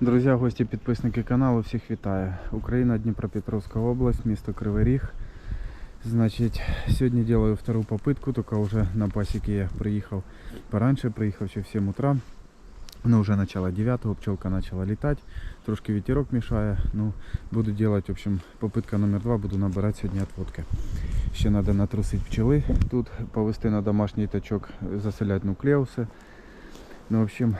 Друзі, гості, підписники каналу, всіх вітаю. Україна, Дніпропетровська область, місто Кривий Ріг. Значить, сьогодні делаю вторую попытку, только уже на пасеке я приехал пораньше, приехал еще в 7 утра. Ну, уже начало 9, пчелка начала летать, трошки ветерок мешая. Ну, буду делать, в общем, попытка номер два, буду набирать сегодня отводки. Ще надо натрусить пчели, тут повести на домашній тачок, заселять нуклеуси. Ну, в общем,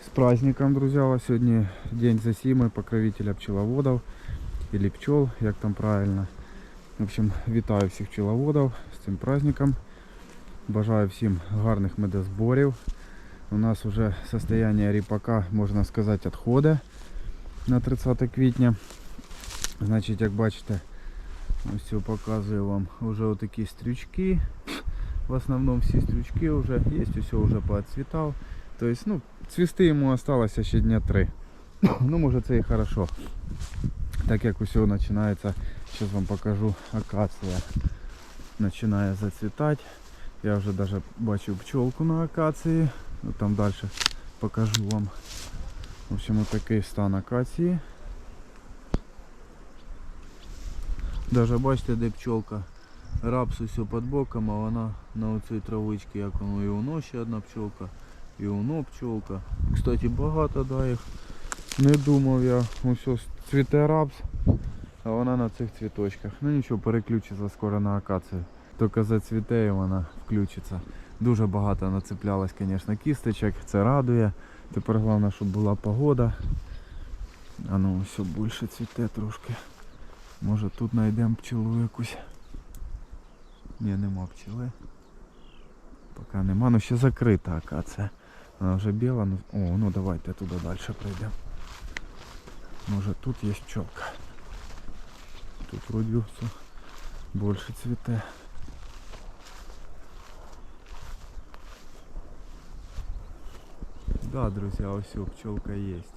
с праздником, друзья, У вас сегодня день засимы покровителя пчеловодов или пчел, як там правильно. В общем, вітаю всіх пчеловодів з цим праздником. Бажаю всім гарних медозборів. У нас вже состояние ріпака, можна сказати, відходить на 30 квітня. Значить, як бачите, цього показую вам вже отакі стрючки. В основному всі стрючки вже є, все вже поотцвітав. Тобто, ну, цвісти йому осталося ще дня три. Ну, може це і хорошо. Так як усе починається, зараз вам покажу, акація починає зацвітати. Я вже навіть бачив пчелку на акації. Ну, Там далі покажу вам. В общем, такий стан акації. Даже бачите, де пчелка. Рапс усе під боком, а вона на оцій травичці, як воно і воно ще одна пчелка, і воно пчелка. Кстати, багато да, їх. Не думав я. Ось цвіте рапс, а вона на цих цвіточках. Ну нічого, переключиться скоро на акацію. Тільки зацвіте і вона включиться. Дуже багато нацеплялось, звісно, кісточок, це радує. Тепер головне, щоб була погода. А ну все більше цвіте трошки. Може тут знайдемо пчелу якусь. Ні, нема пчели. Поки нема, ну ще закрита акація. Вона вже біла, ну. О, ну давайте туди далі пройдемо. Може тут є пчелка. Тут вроді все більше цвіте. Да, друзья, ось все, пчелка есть.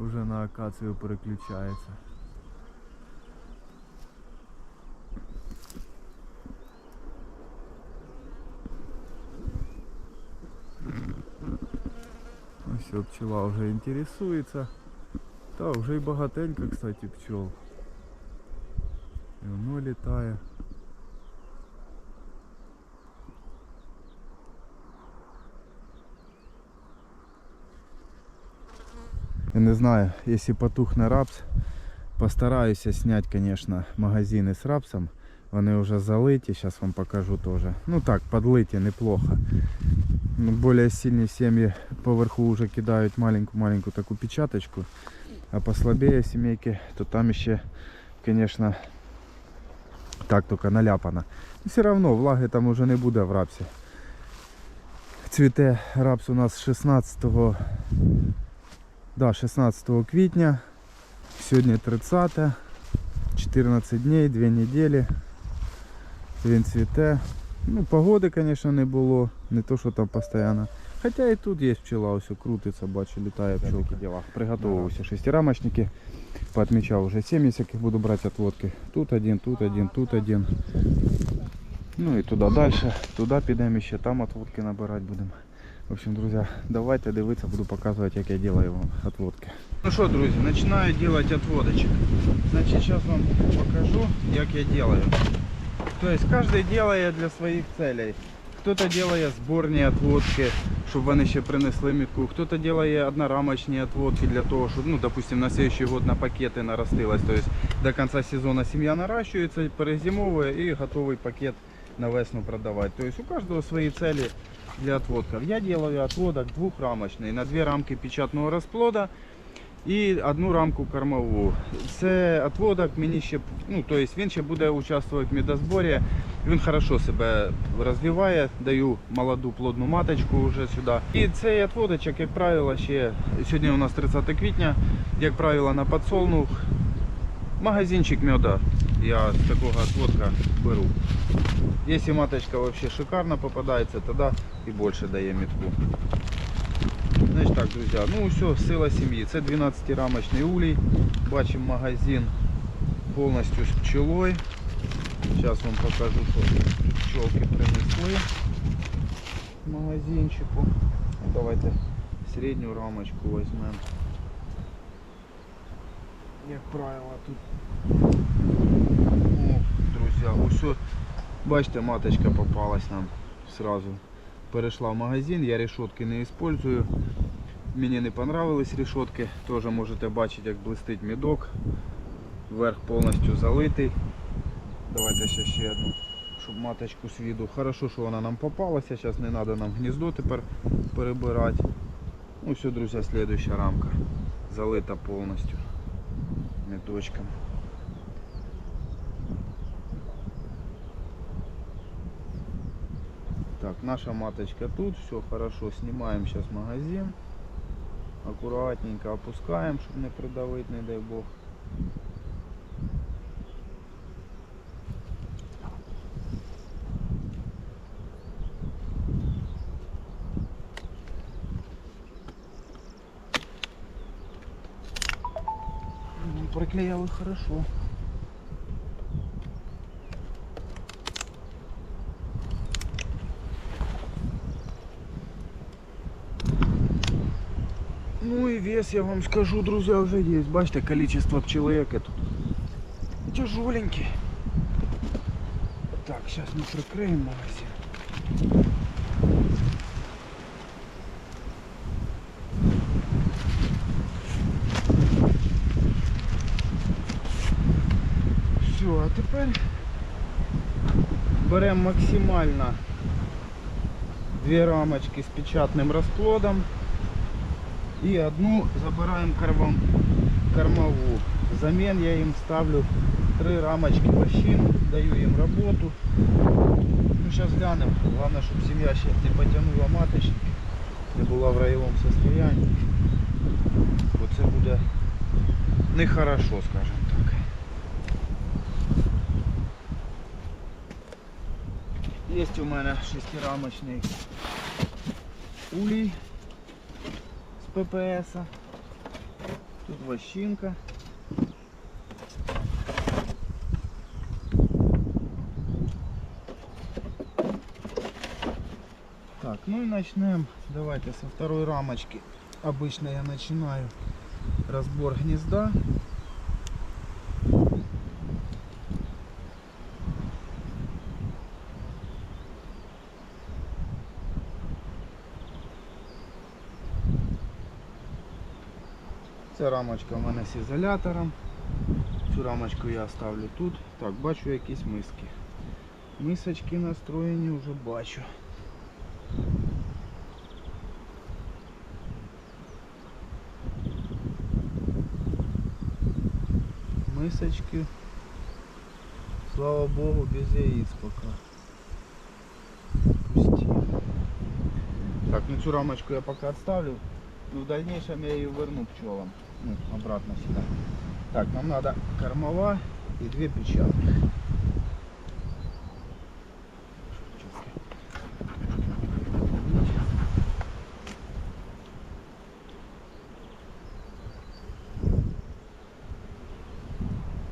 Уже на акацию переключается. все, пчела вже інтересується. Та вже і багатенько, кстати, пчел. І воно літає. Я не знаю, если потухне рапс, постараюся снять, конечно, магазины с рапсом. Вони вже залиті, сейчас вам покажу тоже. Ну так, подлиті неплохо. Более сильные семьи поверху уже кидают маленькую-маленькую такую печаточку. А послабее семейки, то там еще, конечно, так только наляпано. Но Все равно влаги там уже не буде в рапсі. Цвіте рапс у нас 16 Да, 16 квітня. Сьогодні 30. 14 днів, 2 неділі. Він цвіте. Ну, погоди, звісно, не було. Не то, що там постійно. Хоча і тут є пчела, ось крутиться, бачу, літає пчелка. Приготовився шестирамочники. Поотмечал уже 70, яких буду брати отводки. Тут один, тут один, тут один. Ну і туди далі. Туди підемо ще, там отводки набирати будемо. В общем, друзья, давайте дивитися, буду показувати, як я делаю вам отводки. Ну що, друзі, починаю делать отводочек. Значить, зараз вам покажу, як я делаю. То есть каждый делает для своїх целей. Хто-то делает зборні отводки, щоб вони ще принесли мітку. Хто-то делает однорамочні отводки для того, щоб, ну, допустим, на следующий год на пакети нарастилось. То есть до конца сезона семья наращивается, перезимовує і готовий пакет на весну продавать. То есть у каждого свои цели для отводков. Я делаю отводок двухрамочный на две рамки печатного розплода і одну рамку кормову. Це отводок мені ще, ну, то есть він ще буде участвувати в медозборі. Він хорошо себе розвиває, даю молоду плодну маточку вже сюди. І цей отводочок, як правило, ще сьогодні у нас 30 квітня, як правило, на подсолнух. Магазинчик меда я з такого отводка беру. Если маточка вообще шикарно попадается, тогда и больше дає метку. Так, друзі, ну все, сила сім'ї. Це 12-рамочний улей. Бачимо магазин повністю з пчелою. Зараз вам покажу, що пчелки принесли магазинчику. Ну, Давайте середню рамочку візьмемо. як правило, тут. О, друзі, ось, бачите, маточка попалась нам сразу. Перейшла в магазин, я решетки не использую. Мені не понравились решетки. Теж можете бачити, як блистить мідок. Верх повністю залитий. Давайте ще ще одну, щоб маточку з віду. Хорошо, що вона нам попалася. Зараз не треба нам гніздо тепер перебирати. Ну все, друзі, слідуюча рамка. Залита повністю мідочком. Так, наша маточка тут, все хорошо, снимаем сейчас магазин. Аккуратненько опускаем, чтобы не придавить, не дай бог. Приклеили хорошо. Ну и вес, я вам скажу, друзья, уже есть. Бачите, количество пчеловека тут тяжеленький. Так, сейчас мы прикроем магазин. Все, а тепер беремо максимально дві рамочки з печатним розплодом. І одну забираємо кормом, кормову. Взамен я їм ставлю три рамочки вощин, даю їм роботу. Ну, зараз глянемо. Головне, щоб сім'я ще не потягнула маточники, не була в райовому состоянии. Бо це буде нехорошо, скажімо так. Є у мене шестирамочний улей з ППС. Тут вощинка. Так, ну и начнем. Давайте со второй рамочки. Обычно я начинаю разбор гнезда. Ця рамочка в мене з ізолятором. Цю рамочку я оставлю тут. Так, бачу якісь миски. Мисочки настроєні вже бачу. Мисочки. Слава Богу, без яиц пока. Пусти. Так, ну цю рамочку я пока отставлю. И в дальнейшем я ее верну пчелам. Ну, обратно сюда. Так, нам надо кормова и две печатных.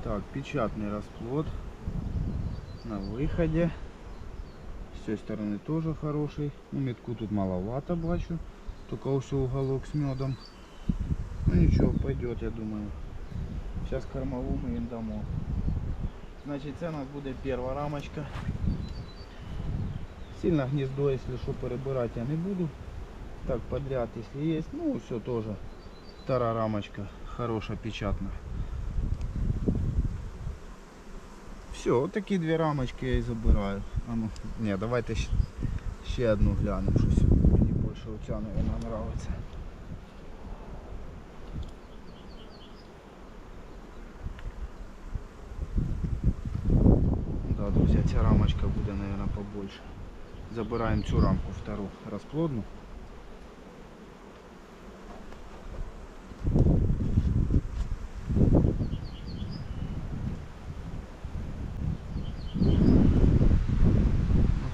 Так, печатный расплод на выходе. С той стороны тоже хороший. Ну, метку тут маловато бачу. Только все уголок с медом. Ну ничего, пойдет, я думаю. Сейчас кормову мы им дамо. Значит, це у нас буде перша рамочка. Сильно гнездо, если что, перебирать я не буду. Так, подряд, если есть. Ну, все тоже. Вторая рамочка. Хорошая, печатная. Все, вот такие две рамочки я и забираю. А ну, не, давайте ще, ще одну глянемо щось. Мені більше оця, наверное, нравится. Друзі, ця рамочка буде, наверное, побольше. Забираємо цю рамку втору розплодну.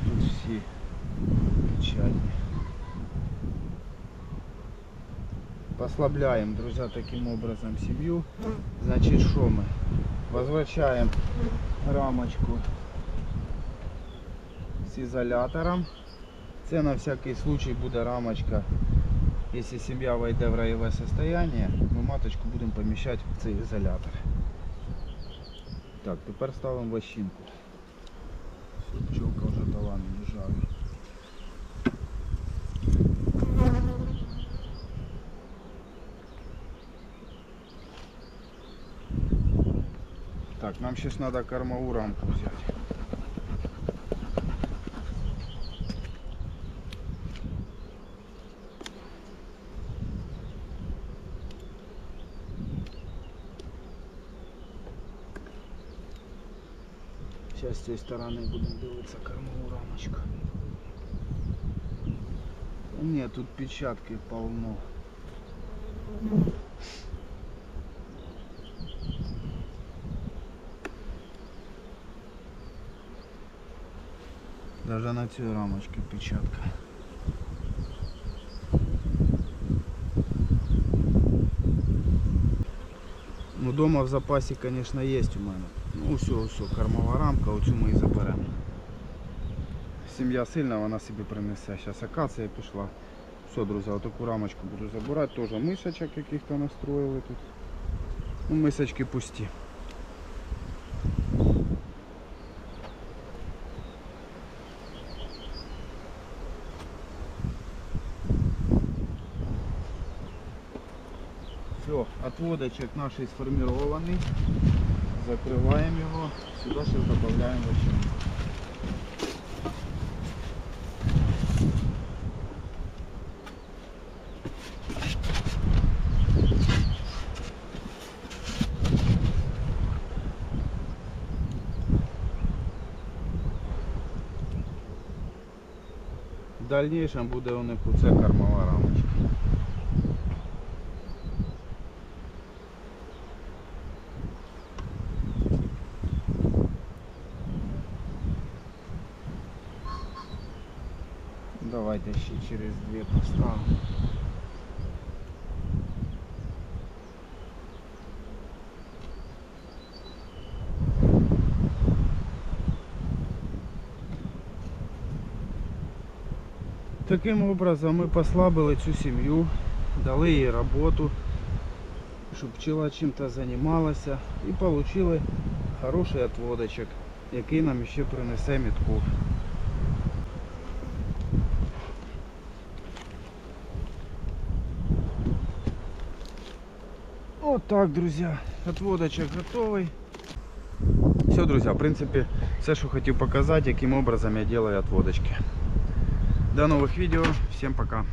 Тут всі печатні. Послабляем, друзья, таким образом семью. Значит, что мы? Возвращаем рамочку з ізолятором. Це на всякий случай буде рамочка Если семья войде в роевое состояние, ми маточку будемо поміщати в цей ізолятор. Так, тепер ставимо вощинку. Все, пчелка вже дала мені жару. Так, нам сейчас надо кормовую рамку взять. Сейчас с цієї сторони будемо дивитися кормову рамочку. Ні, тут печатки полно. Даже на цій рамочці печатка. Ну дома в запасі, конечно, есть у мене. Все, все, кормова рамка, оцю ми і заберемо. Сім'я сильна, вона собі принесе. Зараз акація пішла. Все, друзі, отаку рамочку буду забирати. Теж мисочок яких-то настроїли тут. Ну, мисочки пусті. Все, отводочек наш сформированный. Закрываем его. Сюда сейчас добавляем вощину. В дальнейшем буде у них оце кормова рамочка. Давайте ще через дві поставимо. Таким образом ми послабили цю сім'ю, дали їй роботу, щоб пчела чим-то займалася і отримали хороший отводочок, який нам ще принесе мітков. Так, друзья. Отводочек готовый. Все, друзья, в принципе, все, что хотел показать, каким образом я делаю отводочки. До новых видео. Всем пока.